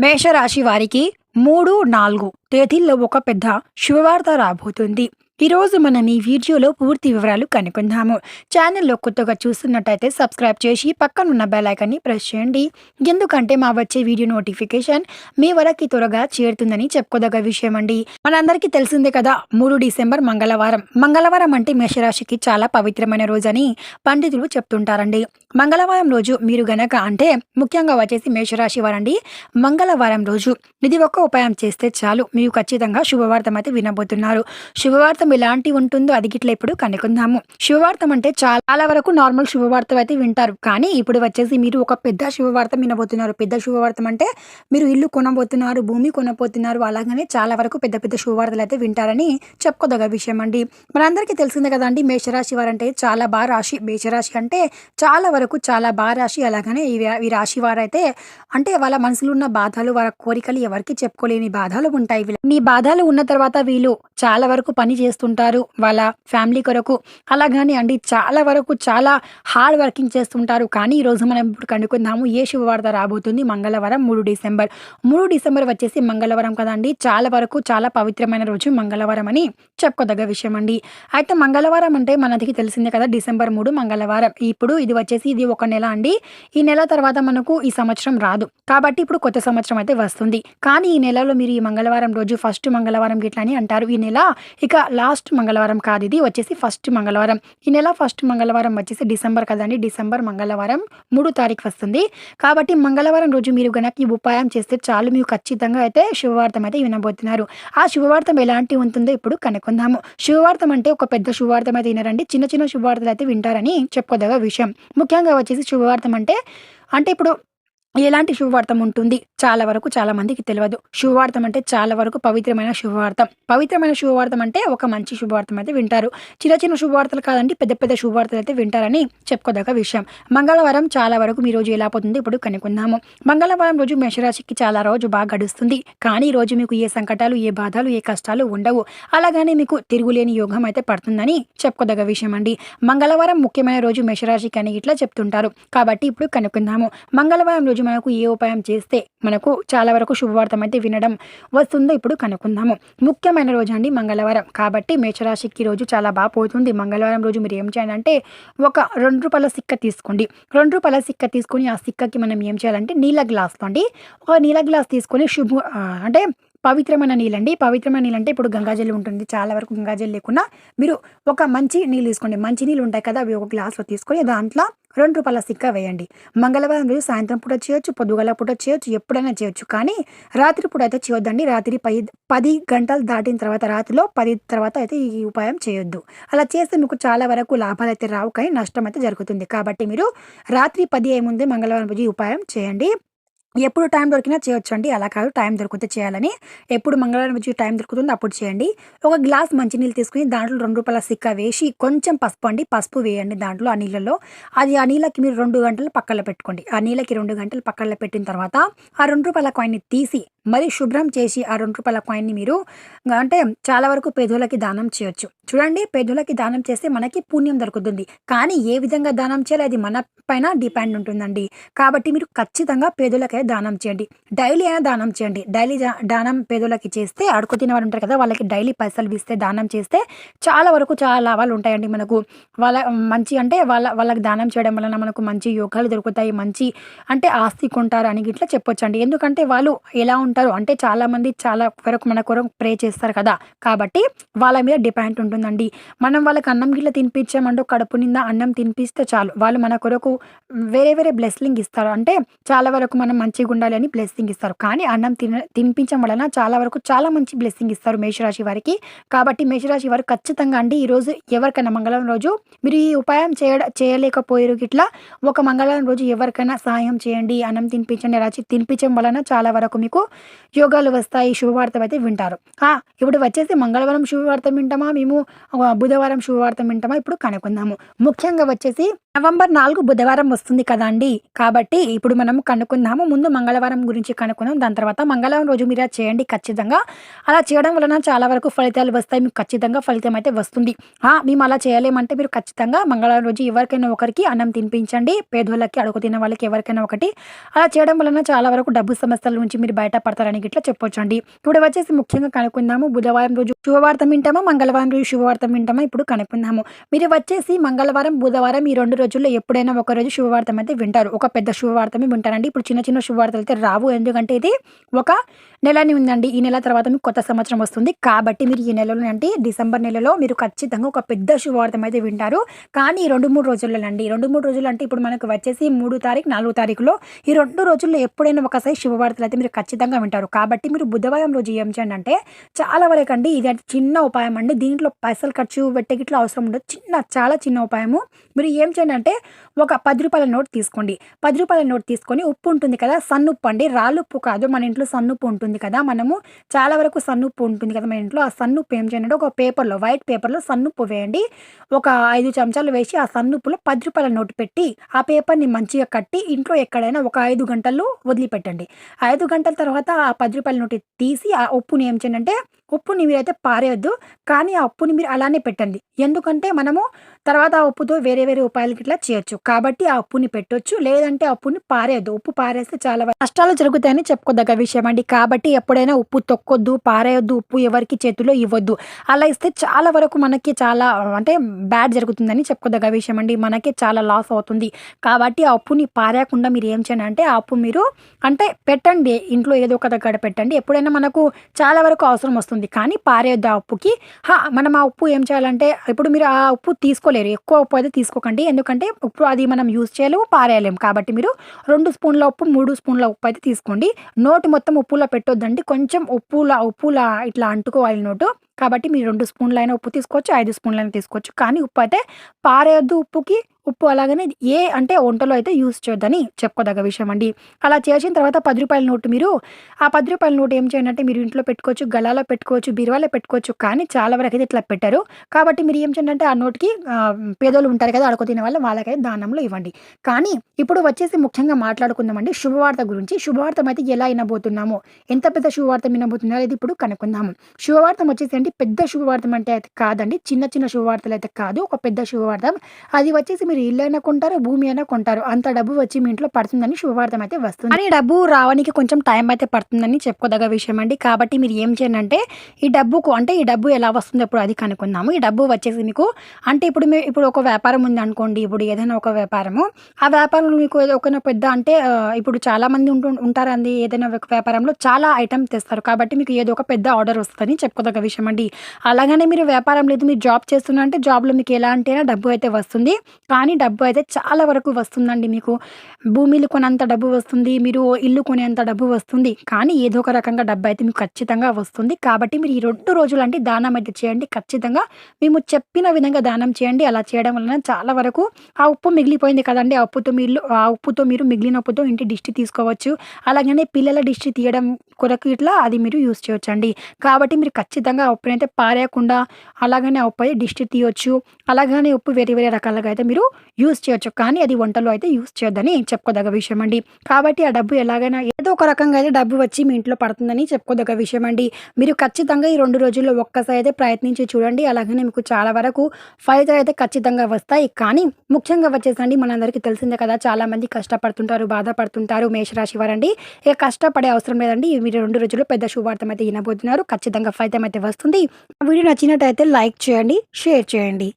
మేషరాశి వారికి మూడు నాలుగు తేదీల్లో ఒక పెద్ద శుభవార్త రాబోతుంది. ఈరోజు మనం ఈ వీడియోలో పూర్తి వివరాలు కనుక్కుందాము. ఛానల్లో కొత్తగా చూస్తున్నట్టయితే సబ్స్క్రైబ్ చేసి పక్కనున్న బెలైకాన్ని ప్రెస్ చేయండి. ఎందుకంటే మా వచ్చే వీడియో నోటిఫికేషన్ మీ వరకు త్వరగా చేరుతుందని చెప్పుకోదగ్గ విషయం అండి. మనందరికీ తెలిసిందే కదా మూడు డిసెంబర్ మంగళవారం. మంగళవారం అంటే మేషరాశికి చాలా పవిత్రమైన రోజు అని పండితులు చెప్తుంటారండి. మంగళవారం రోజు మీరు గనక అంటే ముఖ్యంగా వచ్చేసి మేషరాశి వారండి మంగళవారం రోజు ఇది ఒక్క ఉపాయం చేస్తే చాలు. మీరు ఖచ్చితంగా శుభవార్తం అయితే వినబోతున్నారు. శుభవార్తం ఎలాంటి ఉంటుందో అది గిట్ల ఇప్పుడు కనుక్కుందాము. శుభవార్తం అంటే చాలా వరకు నార్మల్ శుభవార్తం అయితే వింటారు. కానీ ఇప్పుడు వచ్చేసి మీరు ఒక పెద్ద శుభవార్త వినబోతున్నారు. పెద్ద శుభవార్తం అంటే మీరు ఇల్లు కొనబోతున్నారు భూమి కొనబోతున్నారు అలాగనే చాలా వరకు పెద్ద పెద్ద శుభవార్తలు అయితే వింటారని చెప్పుకోదగ్గ విషయం అండి. మనందరికీ తెలిసిందే కదండి మేషరాశి వారంటే చాలా బాగా రాశి. మేషరాశి అంటే చాలా వరకు చాలా బాగా రాశి అలాగనే ఈ రాశి వారైతే అంటే వాళ్ళ మనసులో ఉన్న బాధలు వాళ్ళ కోరికలు ఎవరికి చెప్పుకోలేని బాధలు ఉంటాయి. వీళ్ళ- నీ బాధలు ఉన్న తర్వాత వీళ్ళు చాలా వరకు పని చేస్తుంటారు వాళ్ళ ఫ్యామిలీ కొరకు. అలాగని అండి చాలా వరకు చాలా హార్డ్ వర్కింగ్ చేస్తుంటారు. కానీ ఈ రోజు మనం ఇప్పుడు కనుక్కుందాము ఏ శుభవార్త రాబోతుంది? మంగళవారం మూడు డిసెంబర్. మూడు డిసెంబర్ వచ్చేసి మంగళవారం కదండి. చాలా వరకు చాలా పవిత్రమైన రోజు మంగళవారం అని చెప్పుకోదగ్గ విషయం అండి. అయితే మంగళవారం అంటే మనకి తెలిసిందే కదా డిసెంబర్ మూడు మంగళవారం. ఇప్పుడు ఇది వచ్చేసి ఇది ఒక నెల అండి. ఈ నెల తర్వాత మనకు ఈ సంవత్సరం రాదు. కాబట్టి ఇప్పుడు కొత్త సంవత్సరం అయితే వస్తుంది. కానీ ఈ నెలలో మీరు ఈ మంగళవారం రోజు ఫస్ట్ మంగళవారం గిట్లా అని అంటారు. ఈ నెల ఇక లాస్ట్ మంగళవారం కాదు ఇది వచ్చేసి ఫస్ట్ మంగళవారం. ఈ నెల ఫస్ట్ మంగళవారం వచ్చేసి డిసెంబర్ కదండి డిసెంబర్ మంగళవారం మూడు తారీఖు వస్తుంది. కాబట్టి మంగళవారం రోజు మీరు గనక ఈ ఉపాయం చేస్తే చాలు. మీరు ఖచ్చితంగా అయితే శుభవార్తం అయితే వినబోతున్నారు. ఆ శుభవార్తం ఎలాంటి ఉంటుందో ఇప్పుడు కనుక్కుందాము. శుభవార్తం అంటే ఒక పెద్ద శుభవార్తం అయితే వినరండి. చిన్న చిన్న శుభవార్తలు అయితే వింటారని చెప్పుకోదగ విషయం. ముఖ్యంగా వచ్చేసి శుభవార్తం అంటే అంటే ఇప్పుడు ఎలాంటి శుభవార్తం ఉంటుంది? చాలా వరకు చాలా మందికి తెలియదు శుభవార్తం అంటే చాలా వరకు పవిత్రమైన శుభవార్తం. పవిత్రమైన శుభవార్తం అంటే ఒక మంచి శుభవార్తం అయితే వింటారు. చిన్న చిన్న శుభవార్తలు కాదండి పెద్ద పెద్ద శుభవార్తలు అయితే వింటారని చెప్పుకోదగ్గ విషయం. మంగళవారం చాలా వరకు మీ రోజు ఎలా పోతుంది? ఇప్పుడు కనుక్కుందాము. మంగళవారం రోజు మేషరాశికి చాలా రోజు బాగా గడుస్తుంది. కానీ ఈ రోజు మీకు ఏ సంకటాలు ఏ బాధలు ఏ కష్టాలు ఉండవు. అలాగనే మీకు తిరుగులేని యోగం అయితే పడుతుందని చెప్పుకోదగ్గ విషయం అండి. మంగళవారం ముఖ్యమైన రోజు మేషరాశికి అని ఇట్లా చెప్తుంటారు. కాబట్టి ఇప్పుడు కనుక్కుందాము. మంగళవారం రోజు మనకు ఏ ఉపాయం చేస్తే మనకు చాలా వరకు శుభవార్తం అయితే వినడం వస్తుందో ఇప్పుడు కనుక్కుందాము. ముఖ్యమైన రోజు అండి మంగళవారం. కాబట్టి మేషరాశికి ఈ రోజు చాలా బాగా పోతుంది. మంగళవారం రోజు మీరు ఏం చేయాలంటే ఒక రెండు రూపాయల సిక్క తీసుకోండి. రెండు రూపాయల సిక్క తీసుకొని ఆ సిక్కకి మనం ఏం చేయాలంటే నీళ్ళ గ్లాస్తో అండి ఒక నీళ్ళ గ్లాస్ తీసుకొని శుభ అంటే పవిత్రమైన నీళ్ళండి. పవిత్రమైన నీళ్ళు అంటే ఇప్పుడు గంగాజల్ ఉంటుంది. చాలా వరకు గంగాజల్ లేకుండా మీరు ఒక మంచి నీళ్ళు తీసుకోండి. మంచి నీళ్ళు ఉంటాయి కదా అవి ఒక గ్లాస్లో తీసుకొని దాంట్లో రెండు రూపాయల సిక్క వేయండి. మంగళవారం రోజు సాయంత్రం పూట చేయొచ్చు పొద్దుగల పూట చేయొచ్చు ఎప్పుడైనా చేయొచ్చు. కానీ రాత్రి పూట అయితే చేయొద్దండి. రాత్రి పది పది గంటలు దాటిన తర్వాత రాత్రిలో పది తర్వాత అయితే ఈ ఉపాయం చేయొద్దు. అలా చేస్తే మీకు చాలా వరకు లాభాలు అయితే రావు. కానీ నష్టం అయితే జరుగుతుంది. కాబట్టి మీరు రాత్రి పది అయ్యే ముందే మంగళవారం రోజు ఈ ఉపాయం చేయండి. ఎప్పుడు టైం దొరికినా చేయొచ్చు అండి అలా కాదు టైం దొరికితే చేయాలని. ఎప్పుడు మంగళవారం వచ్చి టైం దొరుకుతుందో అప్పుడు చేయండి. ఒక గ్లాస్ మంచినీళ్ళు తీసుకుని దాంట్లో రెండు రూపాయల సిక్క వేసి కొంచెం పసుపు అండి. పసుపు వేయండి దాంట్లో ఆ నీళ్ళలో. అది ఆ నీళ్ళకి మీరు రెండు గంటలు పక్కన పెట్టుకోండి. ఆ నీళ్ళకి రెండు గంటలు పక్కన పెట్టిన తర్వాత ఆ రెండు రూపాయల కాయిన్ని తీసి మరి శుభ్రం చేసి ఆ రెండు రూపాయల కాయిన్ని మీరు అంటే చాలా వరకు పేదోళ్ళకి దానం చేయొచ్చు. చూడండి పేదోళ్ళకి దానం చేస్తే మనకి పుణ్యం దొరుకుతుంది. కానీ ఏ విధంగా దానం చేయాలి? అది మన పైన డిపెండ్ ఉంటుందండి. కాబట్టి మీరు ఖచ్చితంగా పేదోళ్ళకే దానం చేయండి. డైలీ అయినా దానం చేయండి. డైలీ దానం పేదోళ్ళకి చేస్తే అడుగు తినే ఉంటారు కదా వాళ్ళకి డైలీ పైసలు ఇస్తే దానం చేస్తే చాలా వరకు చాలా లాభాలు ఉంటాయండి మనకు. వాళ్ళ మంచి అంటే వాళ్ళ వాళ్ళకి దానం చేయడం వలన మనకు మంచి యోగాలు దొరుకుతాయి మంచి అంటే ఆస్తి కొంటారు అని ఇట్లా చెప్పొచ్చు అండి ఎందుకంటే వాళ్ళు ఎలా ఉంటారు. అంటే చాలామంది చాలా వరకు మన కొరకు ప్రే చేస్తారు కదా. కాబట్టి వాళ్ళ మీద డిపెండ్ ఉంటుందండి. మనం వాళ్ళకి అన్నం గిట్ల తినిపించామంటూ కడుపు నిండా అన్నం తినిపిస్తే చాలు. వాళ్ళు మన కొరకు వేరే వేరే బ్లెస్సింగ్ ఇస్తారు. అంటే చాలా వరకు మనం మంచిగా ఉండాలి అని బ్లెస్సింగ్ ఇస్తారు. కానీ అన్నం తిన తినిపించడం వలన చాలా వరకు చాలా మంచి బ్లెస్సింగ్ ఇస్తారు మేషరాశి వారికి. కాబట్టి మేషరాశి వారు ఖచ్చితంగా అండి ఈరోజు ఎవరికైనా మంగళవారం రోజు మీరు ఈ ఉపాయం చేయ చేయలేకపోయారు గిట్లా ఒక మంగళవారం రోజు ఎవరికైనా సహాయం చేయండి. అన్నం తినిపించండి అలా తినిపించడం వలన చాలా వరకు మీకు యోగాలు వస్తాయి శుభవార్త అయితే వింటారు. ఆ, ఇప్పుడు వచ్చేసి మంగళవారం శుభవార్త వింటామా? మేము బుధవారం శుభవార్త వింటామా? ఇప్పుడు కనుక్కుందాము. ముఖ్యంగా వచ్చేసి నవంబర్ నాలుగు బుధవారం వస్తుంది కదండీ! కాబట్టి ఇప్పుడు మనం కనుక్కుందాము. ముందు మంగళవారం గురించి కనుక్కుందాం. దాని తర్వాత మంగళవారం రోజు మీరు చేయండి ఖచ్చితంగా. అలా చేయడం వలన చాలా వరకు ఫలితాలు వస్తాయి. మీకు ఖచ్చితంగా ఫలితం అయితే వస్తుంది. మేము అలా చేయలేమంటే మీరు ఖచ్చితంగా మంగళవారం రోజు ఎవరికైనా ఒకరికి అన్నం తినిపించండి. పేదోళ్ళకి, అడుగు తిన్న వాళ్ళకి ఎవరికైనా ఒకటి. అలా చేయడం వలన చాలా వరకు డబ్బు సమస్యల నుంచి మీరు బయట పడతారని గిట్లా చెప్పొచ్చండి. ఇప్పుడు వచ్చేసి ముఖ్యంగా కనుక్కుందాము. బుధవారం రోజు శుభవార్తం వింటామా? మంగళవారం రోజు శుభవార్తం వింటామా? ఇప్పుడు కనుక్కుందాము. మీరు వచ్చేసి మంగళవారం, బుధవారం ఈ రెండు రోజుల్లో ఎప్పుడైనా ఒకరోజు శుభవార్తం అయితే వింటారు. ఒక పెద్ద శుభవార్తమే వింటారండి. ఇప్పుడు చిన్న చిన్న శుభవార్తలు అయితే రావు. ఎందుకంటే ఇది ఒక నెలని ఉందండి. ఈ నెల తర్వాత మీకు కొత్త సంవత్సరం వస్తుంది. కాబట్టి మీరు ఈ నెలలో అంటే డిసెంబర్ నెలలో మీరు ఖచ్చితంగా ఒక పెద్ద శుభవార్థం అయితే వింటారు. కానీ ఈ 2, 3 రోజుల్లోనండి. 2, 3 రోజులు అంటే ఇప్పుడు మనకు వచ్చేసి మూడు తారీఖు, నాలుగు తారీఖులో ఈ రెండు రోజుల్లో ఎప్పుడైనా ఒకసారి శుభవార్తలు అయితే మీరు ఖచ్చితంగా వింటారు. కాబట్టి మీరు బుధవారం రోజు ఏం చేయండి అంటే చాలా అండి ఇది చిన్న ఉపాయం అండి. దీంట్లో పైసలు ఖర్చు పెట్టే గిట్ల అవసరం ఉండదు. చిన్న చాలా చిన్న ఉపాయము. మీరు ఏం చేయండి అంటే ఒక పది రూపాయల నోట్ తీసుకోండి. పది రూపాయల నోట్ తీసుకొని ఉప్పు ఉంటుంది కదా! సన్నుప్పు అండి. రాళ్ళుప్పు కాదు. మన ఇంట్లో సన్నుప్పు ఉంటుంది కదా! మనము చాలా వరకు సన్నుప్పు ఉంటుంది కదా మన ఇంట్లో. ఆ సన్నుప్పు ఏం చేయండి ఒక పేపర్‌లో వైట్ పేపర్‌లో సన్నుప్పు వేయండి. ఒక ఐదు చెంచాలు వేసి ఆ సన్నుప్పులో రూ. 10 నోట్ పెట్టి ఆ పేపర్‌ని మంచిగా కట్టి ఇంట్లో ఎక్కడైనా ఒక ఐదు గంటలు వదిలిపెట్టండి. ఐదు గంటల తర్వాత ఆ పది రూపాయల నోటు తీసి ఆ ఉప్పుని ఏం చేయండి అంటే ఉప్పుని మీరైతే పారేయద్దు కానీ ఆ ఉప్పుని మీరు అలానే పెట్టండి. ఎందుకంటే మనము తర్వాత ఆ ఉప్పుతో వేరే వేరే ఉపాయాలు ఇట్లా చేయొచ్చు. కాబట్టి ఆ ఉప్పుని పెట్టొచ్చు. లేదంటే ఆ ఉప్పుని పారేయద్దు ఉప్పు పారేస్తే చాలా నష్టాలు జరుగుతాయని చెప్పుకోదగ్గ విషయం అండి. కాబట్టి ఎప్పుడైనా ఉప్పు తొక్కొద్దు, పారేయొద్దు. ఉప్పు ఎవరికీ చేతిలో ఇవ్వద్దు. అలా ఇస్తే చాలా వరకు మనకి చాలా అంటే బ్యాడ్ జరుగుతుందని చెప్పుకోదగ్గ విషయం అండి. మనకే చాలా లాస్ అవుతుంది. కాబట్టి ఆ ఉప్పుని పారేయకుండా మీరు ఏం చేయండి అంటే ఆ ఉప్పు మీరు అంటే పెట్టండి. ఇంట్లో ఏదో ఒక దగ్గర పెట్టండి. ఎప్పుడైనా మనకు చాలా వరకు అవసరం వస్తుంది. కానీ పారేయొద్దు ఆ ఉప్పుకి. హా! మనం ఆ ఉప్పు ఏం చేయాలంటే ఇప్పుడు మీరు ఆ ఉప్పు తీసుకోలేరు. ఎక్కువ ఉప్పు అయితే తీసుకోకండి. ఎందుకంటే ఉప్పు అది మనం యూజ్ చేయలేము, పారేయలేము. కాబట్టి మీరు రెండు స్పూన్ల ఉప్పు, మూడు స్పూన్ల ఉప్పు అయితే తీసుకోండి. నోటు మొత్తం ఉప్పులో పెట్టొద్దండి. కొంచెం ఉప్పులా ఉప్పులా ఇట్లా అంటుకోవాలి నోటు. కాబట్టి మీరు రెండు స్పూన్లైనా ఉప్పు తీసుకోవచ్చు. ఐదు స్పూన్లైనా తీసుకోవచ్చు. కానీ ఉప్పు అయితే పారేయొద్దు ఉప్పుకి. ఉప్పు అలాగనే ఏ అంటే వంటలో అయితే యూజ్ చేయొద్దని చెప్పుకోదగ్గ విషయం అండి. అలా చేసిన తర్వాత పది రూపాయల నోటు మీరు ఆ పది రూపాయల నోటు ఏం చేయండి అంటే మీరు ఇంట్లో పెట్టుకోవచ్చు. గలాలో పెట్టుకోవచ్చు. బీరువాలో పెట్టుకోవచ్చు. కానీ చాలా వరకు అయితే ఇట్లా పెట్టారు కాబట్టి మీరు ఏం చేయండి అంటే ఆ నోట్‌కి పేదోళ్ళు ఉంటారు కదా! అడుగు తినే వాళ్ళు వాళ్ళకైతే దానంలో ఇవ్వండి. కానీ ఇప్పుడు వచ్చేసి ముఖ్యంగా మాట్లాడుకుందామండి శుభవార్త గురించి. శుభవార్తం అయితే ఎలా వినబోతున్నాము? ఎంత పెద్ద శుభవార్తం వినబోతున్నారో ఇది ఇప్పుడు కనుక్కుందాము. శుభవార్తం వచ్చేసి అంటే పెద్ద శుభవార్తం అంటే అయితే కాదండి. చిన్న చిన్న శుభవార్తలు అయితే కాదు. ఒక పెద్ద శుభవార్తం. అది వచ్చేసి మీరు ఇల్లు అయినా కొంటారు. భూమి అయినా కొంటారు. అంత డబ్బు వచ్చి మీ ఇంట్లో పడుతుందని శుభవార్థం అయితే వస్తుంది. కానీ డబ్బు రావడానికి కొంచెం టైం అయితే పడుతుందని చెప్పుకోదగ్గ విషయం అండి. కాబట్టి మీరు ఏం చేయండి అంటే ఈ డబ్బుకు అంటే ఈ డబ్బు ఎలా వస్తుందో ఇప్పుడు అది కనుక్కుందాము. ఈ డబ్బు వచ్చేసి మీకు అంటే ఇప్పుడు మీ ఇప్పుడు ఒక వ్యాపారం ఉంది అనుకోండి ఇప్పుడు ఏదైనా ఒక వ్యాపారము. ఆ వ్యాపారంలో మీకు ఏదో ఒక పెద్ద అంటే ఇప్పుడు ఇప్పుడు చాలామంది ఉంటు ఉంటారండి. ఏదైనా ఒక వ్యాపారంలో చాలా ఐటమ్ తెస్తారు. కాబట్టి మీకు ఏదో ఒక పెద్ద ఆర్డర్ వస్తుందని చెప్పుకోదగ్గ విషయం అండి. అలాగనే మీరు వ్యాపారం లేదు మీరు జాబ్ చేస్తున్నా అంటే జాబ్‌లో మీకు ఎలా అంటే డబ్బు అయితే వస్తుంది. కానీ డబ్బు అయితే చాలా వరకు వస్తుందండి మీకు. భూమిలు కొనంత డబ్బు వస్తుంది. మీరు ఇల్లు కొనేంత డబ్బు వస్తుంది. కానీ ఏదో ఒక రకంగా డబ్బు అయితే మీకు ఖచ్చితంగా వస్తుంది. కాబట్టి మీరు ఈ రెండు రోజులు అంటే దానం అయితే చేయండి. ఖచ్చితంగా మేము చెప్పిన విధంగా దానం చేయండి. అలా చేయడం వలన చాలా వరకు ఆ ఉప్పు మిగిలిపోయింది కదండి ఆ ఉప్పుతో మీరు ఆ ఉప్పుతో మీరు మిగిలిన ఉప్పుతో ఇంటి దిష్టి తీసుకోవచ్చు. అలాగనే పిల్లల దిష్టి తీయడం కొరకు ఇట్లా అది మీరు యూజ్ చేయొచ్చండి. కాబట్టి మీరు ఖచ్చితంగా ఆ ఉప్పునైతే పారేయకుండా అలాగనే ఆ ఉప్పు అయితే దిష్టి తీయొచ్చు. అలాగనే ఉప్పు వేరే వేరే రకాలుగా అయితే మీరు యూజ్ చేయొచ్చు. కానీ అది వంటలో అయితే యూజ్ చేయొద్దని చెప్పుకోదగ్గ విషయం అండి. కాబట్టి ఆ డబ్బు ఎలాగైనా ఏదో ఒక రకంగా అయితే డబ్బు వచ్చి మీ ఇంట్లో పడుతుందని చెప్పుకోదగ్గ విషయం అండి. మీరు ఖచ్చితంగా ఈ రెండు రోజుల్లో ఒక్కసారి అయితే ప్రయత్నించి చూడండి. అలాగనే మీకు చాలా వరకు ఫలితాలు అయితే ఖచ్చితంగా వస్తాయి. కానీ ముఖ్యంగా వచ్చేసండి మనందరికీ తెలిసిందే కదా! చాలామంది కష్టపడుతుంటారు. బాధపడుతుంటారు. మేషరాశి వారండి. ఇక కష్టపడే అవసరం లేదండి. వీడియో రెండు రోజుల్లో పెద్ద శుభార్థం అయితే వినబోతున్నారు. ఖచ్చితంగా ఫలితం అయితే వస్తుంది. వీడియో నచ్చినట్టయితే లైక్ చేయండి. షేర్ చేయండి.